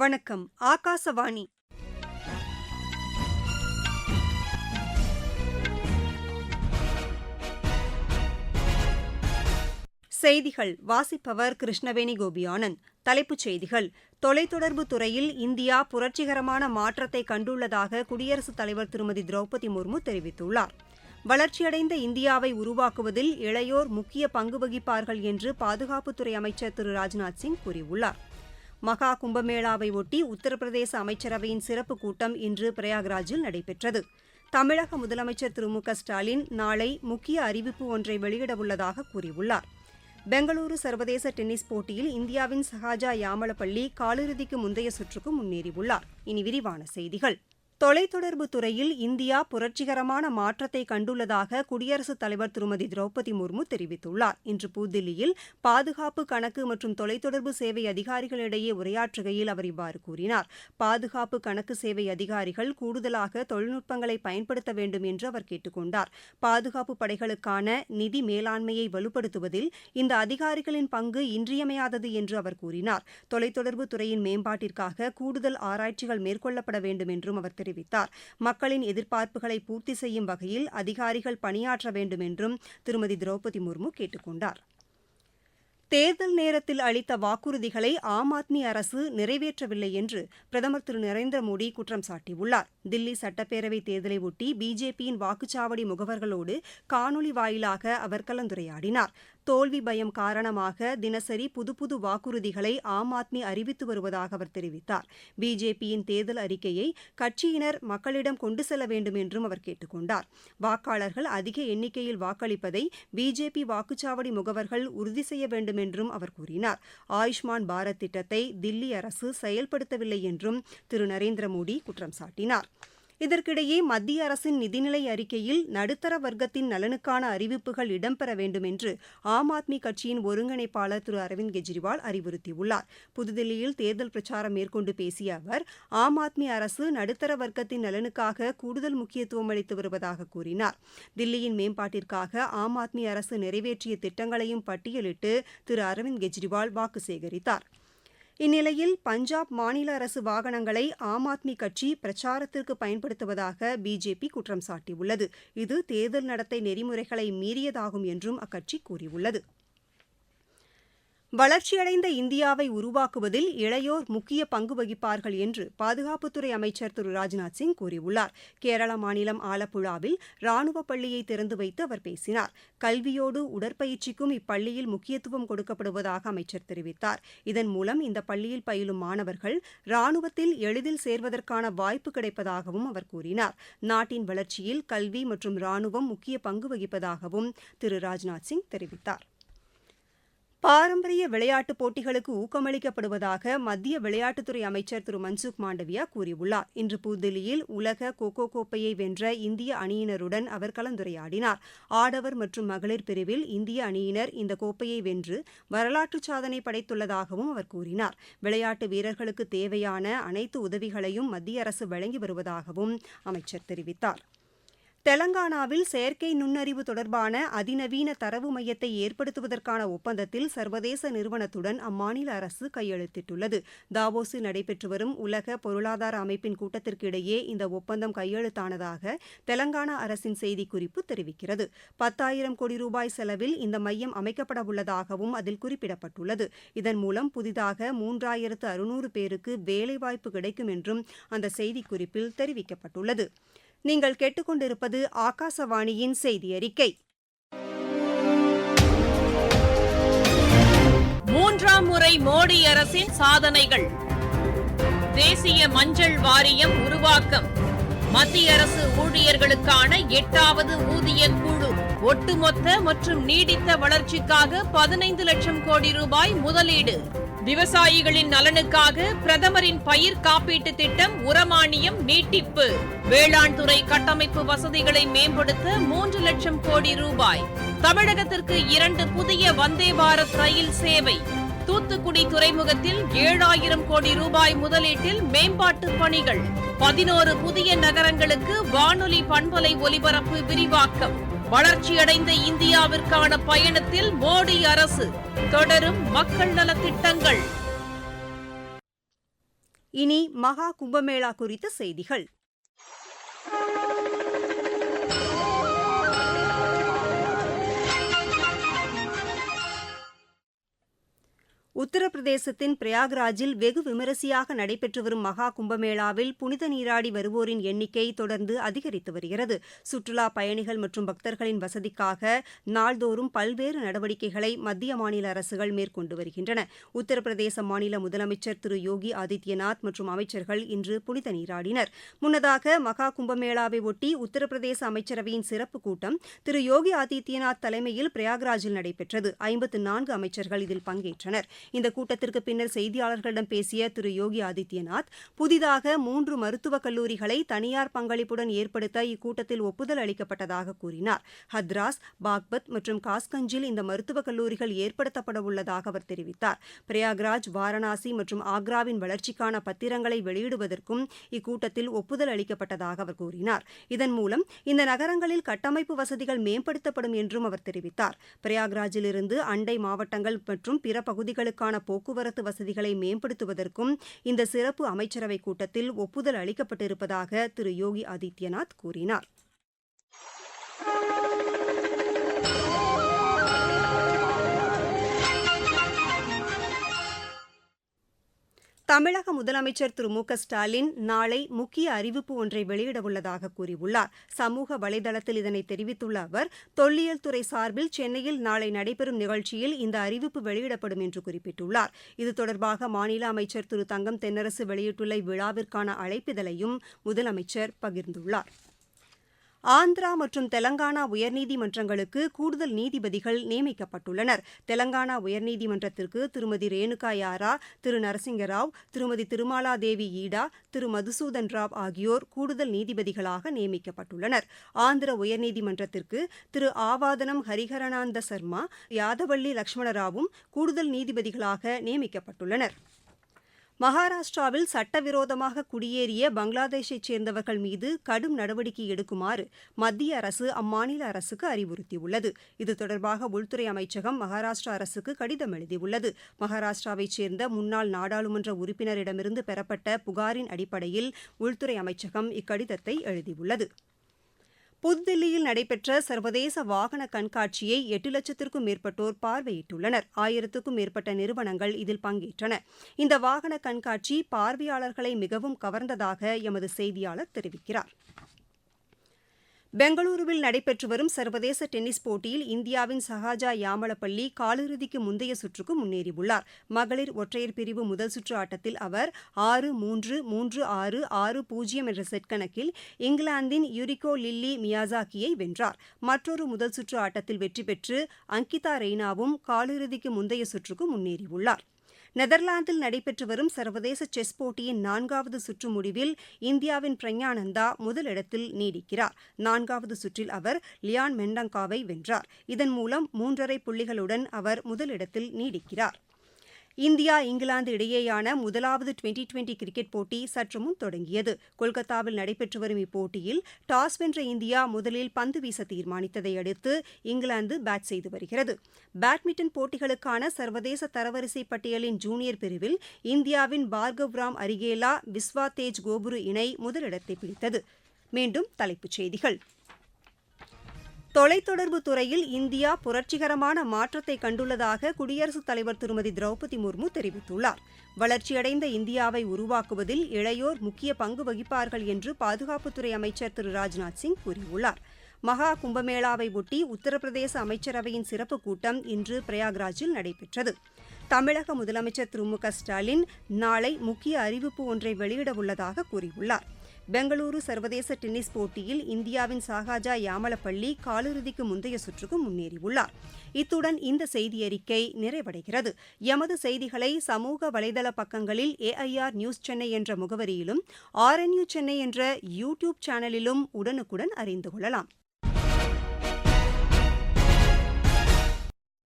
வணக்கம் ஆகாசவாணி. செய்திகள் வாசிப்பவர் கிருஷ்ணவேணி கோபி ஆனந்த் தலைப்புச் செய்திகள் தொலைத்தொடர்பு துறையில் இந்தியா புரட்சிகரமான மாற்றத்தை கண்டுள்ளதாக குடியரசுத் தலைவர் திருமதி திரௌபதி முர்மு தெரிவித்துள்ளார். வளர்ச்சியடைந்த இந்தியாவை உருவாக்குவதில் இளையோர் முக்கிய பங்கு வகிப்பார்கள் என்று பாதுகாப்புத்துறை அமைச்சர் திரு ராஜ்நாத் சிங் கூறியுள்ளார். மகா கும்பமேளாவை ஒட்டி உத்தரப்பிரதேச அமைச்சரவையின் சிறப்பு கூட்டம் இன்று பிரயாக்ராஜில் நடைபெற்றது. தமிழக முதலமைச்சர் திரு மு ஸ்டாலின் நாளை முக்கிய அறிவிப்பு ஒன்றை வெளியிடவுள்ளதாக கூறியுள்ளார். பெங்களூரு சர்வதேச டென்னிஸ் போட்டியில் இந்தியாவின் சஹாஜா யாமலப்பள்ளி காலிறுதிக்கு முந்தைய சுற்றுக்கு முன்னேறியுள்ளார். இனி விரிவான செய்திகள். தொலைத்தொடர்பு துறையில் இந்தியா புரட்சிகரமான மாற்றத்தை கண்டுள்ளதாக குடியரசுத் தலைவர் திருமதி திரௌபதி முர்மு தெரிவித்துள்ளார். இன்று புதுதில்லியில் பாதுகாப்பு கணக்கு மற்றும் தொலைத்தொடர்பு சேவை அதிகாரிகளிடையே உரையாற்றுகையில் அவர் இவ்வாறு கூறினார். பாதுகாப்பு கணக்கு சேவை அதிகாரிகள் கூடுதலாக தொழில்நுட்பங்களை பயன்படுத்த வேண்டும் என்று அவர் கேட்டுக் கொண்டார் பாதுகாப்பு படைகளுக்கான நிதி மேலாண்மையை வலுப்படுத்துவதில் இந்த அதிகாரிகளின் பங்கு இன்றியமையாதது என்று அவர் கூறினார். தொலைத்தொடர்பு துறையின் மேம்பாட்டிற்காக கூடுதல் ஆராய்ச்சிகள் மேற்கொள்ளப்பட வேண்டும் என்றும் அவர் தெரிவித்தார். தெரிவித்தார். மக்களின் எதிர்பார்ப்புகளை பூர்த்தி செய்யும் வகையில் அதிகாரிகள் பணியாற்ற வேண்டும் என்றும் திருமதி திரௌபதி முர்மு கேட்டுக் கொண்டார். தேர்தல் நேரத்தில் அளித்த வாக்குறுதிகளை ஆம் ஆத்மி அரசு நிறைவேற்றவில்லை என்று பிரதமர் திரு நரேந்திர மோடி குற்றம் சாட்டியுள்ளார். தில்லி சட்டப்பேரவை தேர்தலை ஒட்டி பிஜேபியின் வாக்குச்சாவடி முகவர்களோடு காணொலி வாயிலாக அவர் கலந்துரையாடினார். தோல்வி பயம் காரணமாக தினசரி புது புது வாக்குறுதிகளை ஆம் ஆத்மி அறிவித்து வருவதாக அவர் தெரிவித்தார். பிஜேபியின் தேர்தல் அறிக்கையை கட்சியினர் மக்களிடம் கொண்டு செல்ல வேண்டும் என்றும் அவர் கேட்டுக் கொண்டார் வாக்காளர்கள் அதிக எண்ணிக்கையில் வாக்களிப்பதை பிஜேபி வாக்குச்சாவடி முகவர்கள் உறுதி செய்ய வேண்டும் என்றும் அவர் கூறினார். ஆயுஷ்மான் பாரத் திட்டத்தை தில்லி அரசு செயல்படுத்தவில்லை என்றும் திரு. நரேந்திர மோடி குற்றம் சாட்டினார். இதற்கிடையே மத்திய அரசின் நிதிநிலை அறிக்கையில் நடுத்தர வர்க்கத்தின் நலனுக்கான அறிவிப்புகள் இடம்பெற வேண்டும் என்று ஆம் ஆத்மி கட்சியின் ஒருங்கிணைப்பாளர் திரு அரவிந்த் கெஜ்ரிவால் அறிவுறுத்தியுள்ளார். புதுதில்லியில் தேர்தல் பிரச்சாரம் மேற்கொண்டு பேசிய அவர் ஆம் ஆத்மி அரசு நடுத்தர வர்க்கத்தின் நலனுக்காக கூடுதல் முக்கியத்துவம் அளித்து வருவதாக கூறினார். தில்லியின் மேம்பாட்டிற்காக ஆம் ஆத்மி அரசு நிறைவேற்றிய திட்டங்களையும் பட்டியலிட்டு திரு அரவிந்த் கெஜ்ரிவால் வாக்கு சேகரித்தார். இந்நிலையில் பஞ்சாப் மாநில அரசு வாகனங்களை ஆம் ஆத்மி கட்சி பிரச்சாரத்திற்கு பயன்படுத்துவதாக பிஜேபி குற்றம் சாட்டியுள்ளது. இது தேர்தல் நடத்தை நெறிமுறைகளை மீறியதாகும் என்றும் அக்கட்சி கூறியுள்ளது. வளர்ச்சியடைந்த இந்தியாவை உருவாக்குவதில் இளையோர் முக்கிய பங்கு வகிப்பார்கள் என்று பாதுகாப்புத்துறை அமைச்சர் திரு. ராஜ்நாத் சிங் கூறியுள்ளார். கேரள மாநிலம் ஆலப்புழாவில் ராணுவ பள்ளியை திறந்து வைத்து அவர் பேசினார். கல்வியோடு உடற்பயிற்சிக்கும் இப்பள்ளியில் முக்கியத்துவம் கொடுக்கப்படுவதாக அமைச்சர் தெரிவித்தார். இதன் மூலம் இந்த பள்ளியில் பயிலும் மாணவர்கள் ராணுவத்தில் எளிதில் சேர்வதற்கான வாய்ப்பு கிடைப்பதாகவும் அவர் கூறினார். நாட்டின் வளர்ச்சியில் கல்வி மற்றும் ராணுவம் முக்கிய பங்கு வகிப்பதாகவும் திரு. ராஜ்நாத் சிங் தெரிவித்தார். பாரம்பரிய விளையாட்டுப் போட்டிகளுக்கு ஊக்கமளிக்கப்படுவதாக மத்திய விளையாட்டுத்துறை அமைச்சர் திரு. மன்சுக் மாண்டவியா கூறியுள்ளார். இன்று புதுதில்லியில் உலக கோகோ கோப்பையை வென்ற இந்திய அணியினருடன் அவர் கலந்துரையாடினார். ஆடவர் மற்றும் மகளிர் பிரிவில் இந்திய அணியினர் இந்த கோப்பையை வென்று வரலாற்று சாதனை படைத்துள்ளதாகவும் அவர் கூறினார். விளையாட்டு வீரர்களுக்கு தேவையான அனைத்து உதவிகளையும் மத்திய அரசு வழங்கி வருவதாகவும் அமைச்சர் தெரிவித்தார். தெலங்கானாவில் செயற்கை நுண்ணறிவு தொடர்பான அதிநவீன தரவு மையத்தை ஏற்படுத்துவதற்கான ஒப்பந்தத்தில் சர்வதேச நிறுவனத்துடன் அம்மாநில அரசு கையெழுத்திட்டுள்ளது. தாவோஸில் நடைபெற்று வரும் உலக பொருளாதார அமைப்பின் கூட்டத்திற்கு இடையே இந்த ஒப்பந்தம் கையெழுத்தானதாக தெலங்கானா அரசின் செய்திக்குறிப்பு தெரிவிக்கிறது. பத்தாயிரம் கோடி ரூபாய் செலவில் இந்த மையம் அமைக்கப்பட உள்ளதாகவும் அதில் குறிப்பிடப்பட்டுள்ளது. இதன் மூலம் புதிதாக மூன்றாயிரத்து அறுநூறு பேருக்கு வேலைவாய்ப்பு கிடைக்கும் என்றும் அந்த செய்திக்குறிப்பில் தெரிவிக்கப்பட்டுள்ளது. நீங்கள் கேட்டுக்கொண்டிருப்பது ஆகாசவாணியின் செய்தி அறிக்கை மூன்றாம் முறை மோடி அரசின் சாதனைகள். தேசிய மஞ்சள் வாரியம் உருவாக்கம். மத்திய அரசு ஊழியர்களுக்கான எட்டாவது ஊதிய குழு. ஒட்டுமொத்த மற்றும் நீடித்த வளர்ச்சிக்காக பதினைந்து லட்சம் கோடி ரூபாய் முதலீடு. விவசாயிகளின் நலனுக்காக பிரதமரின் பயிர் காப்பீட்டு திட்டம் உரமானியம் நீட்டிப்பு. வேளாண் துறை கட்டமைப்பு வசதிகளை மேம்படுத்த மூன்று லட்சம் கோடி ரூபாய். தமிழகத்திற்கு இரண்டு புதிய வந்தே பாரத் ரயில் சேவை. தூத்துக்குடி துறைமுகத்தில் ஏழாயிரம் கோடி ரூபாய் முதலீட்டில் மேம்பாட்டு பணிகள். பதினோரு புதிய நகரங்களுக்கு வானொலி பண்பலை ஒலிபரப்பு விரிவாக்கம். வளர்ச்சியடைந்த இந்தியாவிற்கான பயணத்தில் மோடி அரசு தொடரும் மக்கள் நலத் திட்டங்கள் இனி மகா கும்பமேளா குறித்த செய்திகள். உத்தரப்பிரதேசத்தின் பிரயாக்ராஜில் வெகு விமரிசையாக நடைபெற்று வரும் மகா கும்பமேளாவில் புனித நீராடி வருவோரின் எண்ணிக்கை தொடர்ந்து அதிகரித்து வருகிறது. சுற்றுலா பயணிகள் மற்றும் பக்தர்களின் வசதிக்காக நாள்தோறும் பல்வேறு நடவடிக்கைகளை மத்திய மாநில அரசுகள் மேற்கொண்டு வருகின்றன. உத்தரப்பிரதேச மாநில முதலமைச்சர் திரு யோகி ஆதித்யநாத் மற்றும் அமைச்சர்கள் இன்று புனித நீராடினர். முன்னதாக மகா கும்பமேளாவை ஒட்டி உத்தரப்பிரதேச அமைச்சரவையின் சிறப்பு கூட்டம் திரு யோகி ஆதித்யநாத் தலைமையில் பிரயாக்ராஜில் நடைபெற்றது. ஐம்பத்து நான்கு அமைச்சர்கள் இதில் பங்கேற்றனர். இந்த கூட்டத்திற்கு பின்னர் செய்தியாளர்களிடம் பேசிய திரு யோகி ஆதித்யநாத் புதிதாக மூன்று மருத்துவக் கல்லூரிகளை தனியார் பங்களிப்புடன் ஏற்படுத்த இக்கூட்டத்தில் ஒப்புதல் அளிக்கப்பட்டதாக கூறினார். ஹத்ராஸ் பாக்பத் மற்றும் காஸ்கஞ்சில் இந்த மருத்துவக் கல்லூரிகள் ஏற்படுத்தப்பட உள்ளதாக அவர் தெரிவித்தார். பிரயாக்ராஜ் வாரணாசி மற்றும் ஆக்ராவின் வளர்ச்சிக்கான பத்திரங்களை வெளியிடுவதற்கும் இக்கூட்டத்தில் ஒப்புதல் அளிக்கப்பட்டதாக அவர் கூறினார். இதன் மூலம் இந்த நகரங்களில் கட்டமைப்பு வசதிகள் மேம்படுத்தப்படும் என்றும் அவர் தெரிவித்தார். பிரயாக்ராஜிலிருந்து அண்டை மாவட்டங்கள் மற்றும் பிற பகுதிகளுக்கு பகுதிகளுக்கான போக்குவரத்து வசதிகளை மேம்படுத்துவதற்கும் இந்த சிறப்பு அமைச்சரவைக் கூட்டத்தில் ஒப்புதல் அளிக்கப்பட்டிருப்பதாக திரு யோகி ஆதித்யநாத் கூறினார். தமிழக முதலமைச்சர் திரு மு க ஸ்டாலின் நாளை முக்கிய அறிவிப்பு ஒன்றை வெளியிடவுள்ளதாக கூறியுள்ளார். சமூக வலைதளத்தில் இதனை தெரிவித்துள்ள அவர் தொல்லியல் துறை சார்பில் சென்னையில் நாளை நடைபெறும் நிகழ்ச்சியில் இந்த அறிவிப்பு வெளியிடப்படும் என்று குறிப்பிட்டுள்ளார். இது தொடர்பாக மாநில அமைச்சர் திரு தங்கம் தென்னரசு வெளியிட்டுள்ள இவ்விழாவிற்கான அழைப்பிதழையும் முதலமைச்சர் பகிர்ந்துள்ளார். ஆந்திரா மற்றும் தெலங்கானா உயர்நீதிமன்றங்களுக்கு கூடுதல் நீதிபதிகள் நியமிக்கப்பட்டுள்ளனர். தெலங்கானா உயர்நீதிமன்றத்திற்கு திருமதி ரேணுகா யாரா திரு. நரசிங்கராவ் திருமதி திருமாலாதேவி ஈடா திரு. மதுசூதன் ராவ் ஆகியோர் கூடுதல் நீதிபதிகளாக நியமிக்கப்பட்டுள்ளனர். ஆந்திர உயர்நீதிமன்றத்திற்கு திரு. ஆவாதனம் ஹரிஹரனாந்த சர்மா யாதவள்ளி லட்சுமணராவும் கூடுதல் நீதிபதிகளாக நியமிக்கப்பட்டுள்ளனா் மகாராஷ்டிராவில் சட்டவிரோதமாக குடியேறிய பங்களாதேஷைச் சேர்ந்தவர்கள் மீது கடும் நடவடிக்கை எடுக்குமாறு மத்திய அரசு அம்மாநில அரசுக்கு அறிவுறுத்தியுள்ளது. இது தொடர்பாக உள்துறை அமைச்சகம் மகாராஷ்டிரா அரசுக்கு கடிதம் எழுதியுள்ளது. மகாராஷ்டிராவைச் சேர்ந்த முன்னாள் நாடாளுமன்ற உறுப்பினரிடமிருந்து பெறப்பட்ட புகாரின் அடிப்படையில் உள்துறை அமைச்சகம் இக்கடிதத்தை எழுதியுள்ளது. புதுதில்லியில் நடைபெற்ற சர்வதேச வாகன கண்காட்சியை எட்டு லட்சத்திற்கும் மேற்பட்டோர் பார்வையிட்டுள்ளனர். ஆயிரத்துக்கும் மேற்பட்ட நிறுவனங்கள் இதில் பங்கேற்றன. இந்த வாகன கண்காட்சி பார்வையாளர்களை மிகவும் கவர்ந்ததாக எமது செய்தியாளர் தெரிவிக்கிறார். பெங்களூருவில் நடைபெற்று வரும் சர்வதேச டென்னிஸ் போட்டியில் இந்தியாவின் சஹாஜா யாமளப்பள்ளி காலிறுதிக்கு முந்தைய சுற்றுக்கு முன்னேறியுள்ளார். மகளிர் ஒற்றையர் பிரிவு முதல் சுற்று ஆட்டத்தில் அவர் ஆறு மூன்று மூன்று ஆறு ஆறு பூஜ்ஜியம் என்ற செட் கணக்கில் இங்கிலாந்தின் யுரிகோ லில்லி மியாசாக்கியை வென்றார். மற்றொரு முதல் சுற்று ஆட்டத்தில் வெற்றி பெற்று அங்கிதா ரெய்னாவும் காலிறுதிக்கு முந்தைய சுற்றுக்கு முன்னேறியுள்ளார். நெதர்லாந்தில் நடைபெற்று வரும் சர்வதேச செஸ் போட்டியின் நான்காவது சுற்று முடிவில் இந்தியாவின் பிரக்ஞானந்தா முதலிடத்தில் நீடிக்கிறார். நான்காவது சுற்றில் அவர் லியான் மெண்டங்காவை வென்றார். இதன் மூலம் மூன்றரை புள்ளிகளுடன் அவர் முதலிடத்தில் நீடிக்கிறார். இந்தியா இங்கிலாந்து இடையேயான முதலாவது டுவெண்டி டுவெண்டி கிரிக்கெட் போட்டி சற்று முன் தொடங்கியது. கொல்கத்தாவில் நடைபெற்று வரும் இப்போட்டியில் டாஸ் வென்ற இந்தியா முதலில் பந்து வீச தீர்மானித்ததை அடுத்து இங்கிலாந்து பேட் செய்து வருகிறது. பேட்மிண்டன் போட்டிகளுக்கான சர்வதேச தரவரிசை பட்டியலின் ஜூனியர் பிரிவில் இந்தியாவின் பார்கவ் ராம் அரிகேலா விஸ்வா தேஜ் கோபுரு இணை முதலிடத்தை பிடித்தது. மீண்டும் தலைப்புச் செய்திகள். தொலைத்தொடர்பு துறையில் இந்தியா புரட்சிகரமான மாற்றத்தை கண்டுள்ளதாக குடியரசுத் தலைவர் திருமதி திரௌபதி முர்மு தெரிவித்துள்ளார். வளர்ச்சியடைந்த இந்தியாவை உருவாக்குவதில் இளையோர் முக்கிய பங்கு வகிப்பார்கள் என்று பாதுகாப்புத்துறை அமைச்சர் திரு ராஜ்நாத் சிங் கூறியுள்ளார். மகா கும்பமேளாவை ஒட்டி உத்தரப்பிரதேச அமைச்சரவையின் சிறப்பு கூட்டம் இன்று பிரயாக்ராஜில் நடைபெற்றது. தமிழக முதலமைச்சர் திரு மு க ஸ்டாலின் நாளை முக்கிய அறிவிப்பு ஒன்றை வெளியிடவுள்ளதாக கூறியுள்ளார். பெங்களூரு சர்வதேச டென்னிஸ் போட்டியில் இந்தியாவின் சாகாஜா யாமலப்பள்ளி காலிறுதிக்கு முந்தைய சுற்றுக்கு முன்னேறியுள்ளார். இத்துடன் இந்த செய்தியறிக்கை நிறைவடைகிறது. எமது செய்திகளை சமூக வலைதள பக்கங்களில் ஏஐஆர் நியூஸ் சென்னை என்ற முகவரியிலும் ஆர்என்யூ சென்னை என்ற யூ டியூப் சேனலிலும் உடனுக்குடன் அறிந்து கொள்ளலாம்.